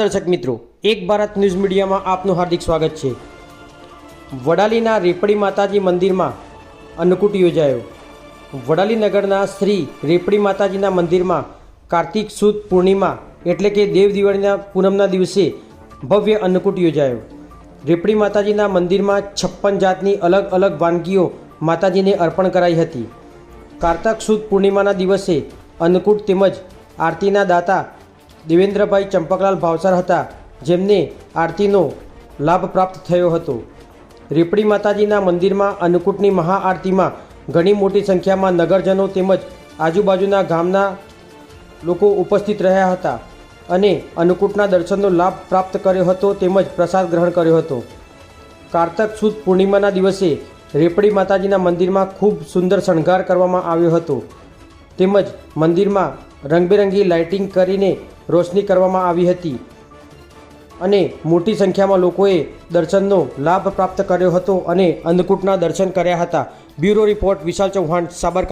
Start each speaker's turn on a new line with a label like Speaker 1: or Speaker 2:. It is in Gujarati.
Speaker 1: દર્શક મિત્રો, એક ભારત ન્યૂઝ મીડિયામાં આપનું હાર્દિક સ્વાગત છે. વડાલીના રેપડી માતાજી મંદિરમાં અન્નકૂટ યોજાયો. વડાલી નગરના શ્રી રેપડી માતાજીના મંદિરમાં કાર્તિક સુદ પૂર્ણિમા એટલે કે દેવ દિવાળીના પૂનમના દિવસે ભવ્ય અન્નકૂટ યોજાયો. રેપડી માતાજીના મંદિરમાં છપ્પન જાતની અલગ અલગ વાનગીઓ માતાજીને અર્પણ કરાઈ હતી. કાર્તક સુદ પૂર્ણિમાના દિવસે અન્નકૂટ તેમજ આરતીના દાતા દેવેન્દ્રભાઈ ચંપકલાલ ભાવસાર હતા, જેમને આરતીનો લાભ પ્રાપ્ત થયો હતો. રેપડી માતાજીના મંદિરમાં અન્નકૂટની મહાઆરતીમાં ઘણી મોટી સંખ્યામાં નગરજનો તેમજ આજુબાજુના ગામના લોકો ઉપસ્થિત રહ્યા હતા અને અન્નકૂટના દર્શનનો લાભ પ્રાપ્ત કર્યો હતો તેમજ પ્રસાદ ગ્રહણ કર્યો હતો. કારતક સુદ પૂર્ણિમાના દિવસે રેપડી માતાજીના મંદિરમાં ખૂબ સુંદર શણગાર કરવામાં આવ્યો હતો. તેમજ મંદિરમાં રંગબેરંગી લાઇટિંગ કરીને રોશની કરવામાં આવી હતી. અને મોટી સંખ્યામાં લોકોએ દર્શનનો લાભ પ્રાપ્ત કર્યો હતો અને અન્નકૂટના દર્શન કર્યા હતા. Bureau report Vishal Chauhan, Sabarkantha.